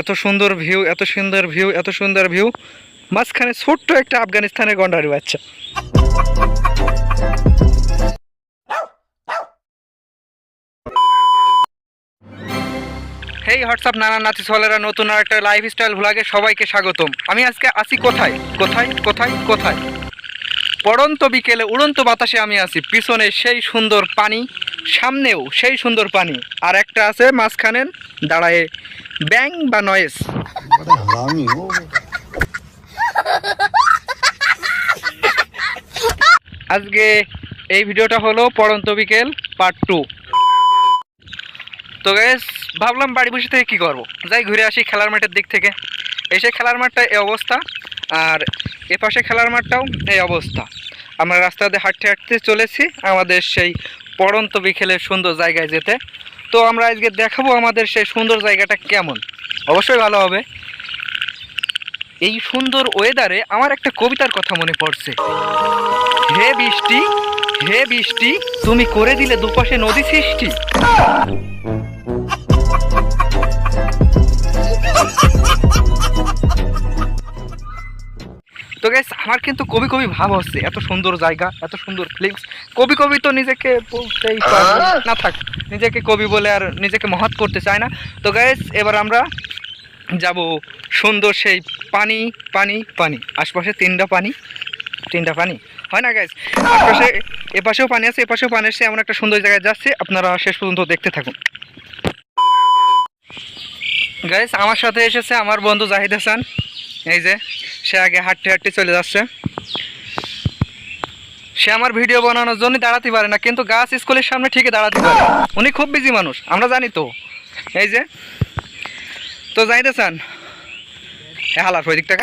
এত সুন্দর ভিউ, এত সুন্দর ভিউ, এত সুন্দর ভিউ। মাঝখানে ছোট্ট একটা আফগানিস্তানের গন্ডারি বাচ্চা। হেই হোয়াটসঅ্যাপ নানা নাতি সোয়ালেরা নতুন আর একটা লাইফস্টাইল ভ্লগে সবাইকে স্বাগতম। আমি আজকে আসি কোথায়? কোথায়? কোথায়? কোথায়? পড়ন্ত বিকেলে উড়ন্ত বাতাসে আমি আছি, পিছনে সেই সুন্দর পানি। সামনেও সেই সুন্দর পানি। আর একটা আছে মাঝখানে, দাঁড়ায় ব্যাং বা নয়েস। আজকে এই ভিডিওটা হলো পড়ন্ত বিকেল পার্ট টু তো গ্যাস ভাবলাম বাড়ি বসে থেকে কী করব? যাই ঘুরে আসি খেলার মাঠের দিক থেকে। এসে খেলার মাঠটা এই অবস্থা, আর এপাশে খেলার মাঠটাও এই অবস্থা। আমরা রাস্তাতে হাঁটতে হাঁটতে চলেছি, আমাদের সেই পড়ন্ত বিকেলের সুন্দর জায়গায় যেতে। তো আমরা আজকে দেখাবো আমাদের সেই সুন্দর জায়গাটা কেমন। অবশ্যই ভালো হবে। এই সুন্দর ওয়েদারে আমার একটা কবিতার কথা মনে পড়ছে। হে বৃষ্টি হে বৃষ্টি, তুমি করে দিলে দুপাশে নদী সৃষ্টি। তো গাইস আমার কিন্তু কবি কবি ভাব হচ্ছে এত সুন্দর জায়গা এত সুন্দর ফিলিংস কবি কবি তো নিজেকে বলতেই না। না থাক নিজেকে কবি বলে আর নিজেকে মহৎ করতে চায় না। তো গাইস এবার আমরা যাব সুন্দর সেই পানি পানি পানি আশপাশে তিনটা পানি তিনটা পানি। হয় না গাইজ আশপাশে এপাশেও পানি আছে এপাশেও পানি আসছে এমন একটা সুন্দর জায়গায় যাচ্ছে আপনারা শেষ পর্যন্ত দেখতে থাকুন। গাইজ আমার সাথে এসেছে আমার বন্ধু জাহিদ হাসান এই যে সে আগে হাঁটতে হাঁটতে চলে যাচ্ছে। সে আমার ভিডিও বানানোর জন্য দাঁড়াতে পারে না, কিন্তু গাছ স্কুলের সামনে ঠিকই দাঁড়াতে পারে। উনি খুব বিজি মানুষ, আমরা জানি তো। এই যে, তো হাসান এ হালার, ওই দিকটা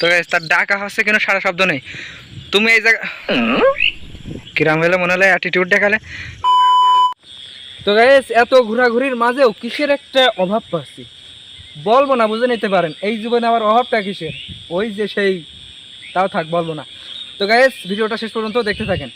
তো তার ডাকা হচ্ছে কিন্তু সারা শব্দ নেই। তুমি এই জায়গা কিরাম হলে মনে হলে অ্যাটিটিউড দেখালে? তো গাইস এত ঘোরাঘুরির মাঝেও কিসের একটা অভাব পাচ্ছি? বলব না, বুঝে নিতে পারেন। এই জীবনে আমার অভাবটা কিসের? ওই যে সেই, তাও থাক, বলব না। তো গাইস ভিডিওটা শেষ পর্যন্ত দেখতে থাকেন।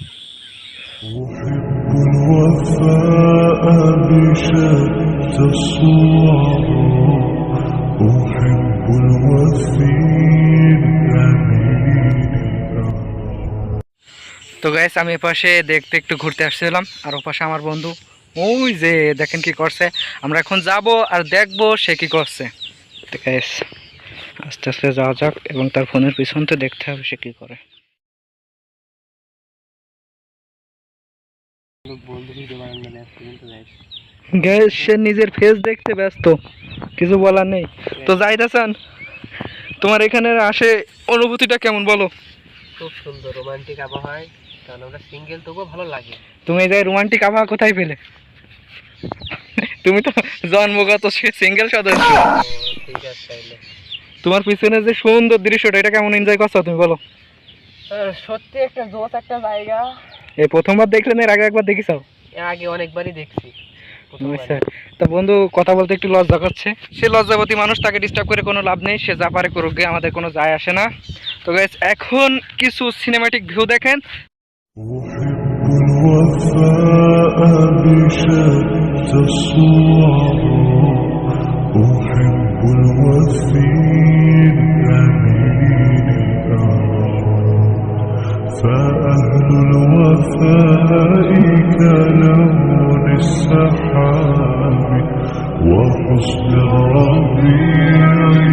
তো গাইস আমি এপাশে দেখতে একটু ঘুরতে আসছিলাম, আর ওপাশে আমার বন্ধু ওই যে দেখেন কি করছে। আমরা এখন যাব আর দেখব সে কি করছে। আস্তে আস্তে যাওয়া যাক এবং তার ফোনের পিছন তো দেখতে হবে সে কি করে। গ্যাস সে নিজের ফেস দেখতে ব্যস্ত। কিছু বলার নেই। তো যাইদ হাসান তোমার এখানে আসে অনুভূতিটা কেমন বলো? খুব সুন্দর রোমান্টিক আবহাওয়ায়। কারণ আমরা সিঙ্গেল তবুও ভালো লাগে। তুমি এই জায়গায় রোমান্টিক আবহাওয়া কোথায় পেলে? তুমি তো জন্মগত সিঙ্গেল সদস্য। তোমার পিছনে যে সুন্দর দৃশ্যটা এটা কেমন এনজয় করছ তুমি বলো? সত্যি একটা জোস একটা জায়গা। এই প্রথমবার দেখলে না আগে একবার দেখিছো? আগে অনেকবারই দেখছি আচ্ছা, তা বন্ধু কথা বলতে একটু লজ্জা করছে। সে লজ্জাবতী মানুষ তাকে ডিস্টার্ব করে কোনো লাভ নেই সে যা পারে করুক গে আমাদের কোনো যায় আসে না। তো গাইস এখন কিছু সিনেমাটিক ভিউ দেখেন। الوفاء بشتى الصور أحب الوفي الأمين فأهل الوفاء كلون السحاب. وحسن الربيع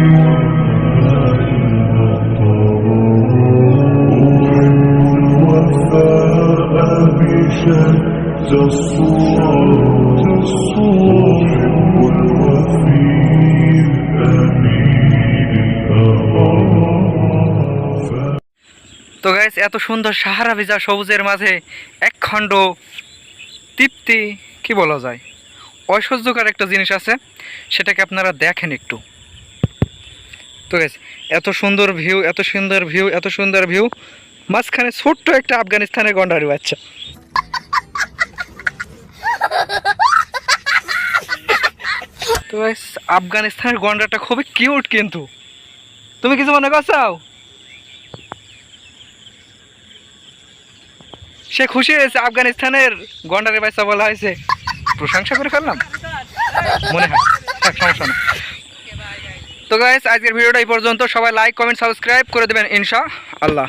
بشتى الصور أحب الوفي الأمين الأرى তো গাইস এত সুন্দর সাহারা ভিজা সবুজের মাঝে এক খণ্ড তৃপ্তি কি বলা যায় ঐশ্বর্যকর একটা জিনিস আছে সেটাকে আপনারা দেখেন একটু তো গাইস এত সুন্দর ভিউ এত সুন্দর ভিউ এত সুন্দর ভিউ মাঝখানে ছোট্ট একটা আফগানিস্তানের গন্ডারি বাচ্চা তো আফগানিস্তানের গন্ডারটা খুবই কিউট কিন্তু। তুমি কিছু মনে করছ? সে খুশি হয়েছে, আফগানিস্তানের গন্ডারের বাচ্চা বলা হয়েছে। প্রশংসা করে ফেললাম। মনে হয়। সমস্যা না তো গাইস আজকের ভিডিওটা এই পর্যন্ত। সবাই লাইক কমেন্ট সাবস্ক্রাইব করে দেবেন, ইনশা আল্লাহ।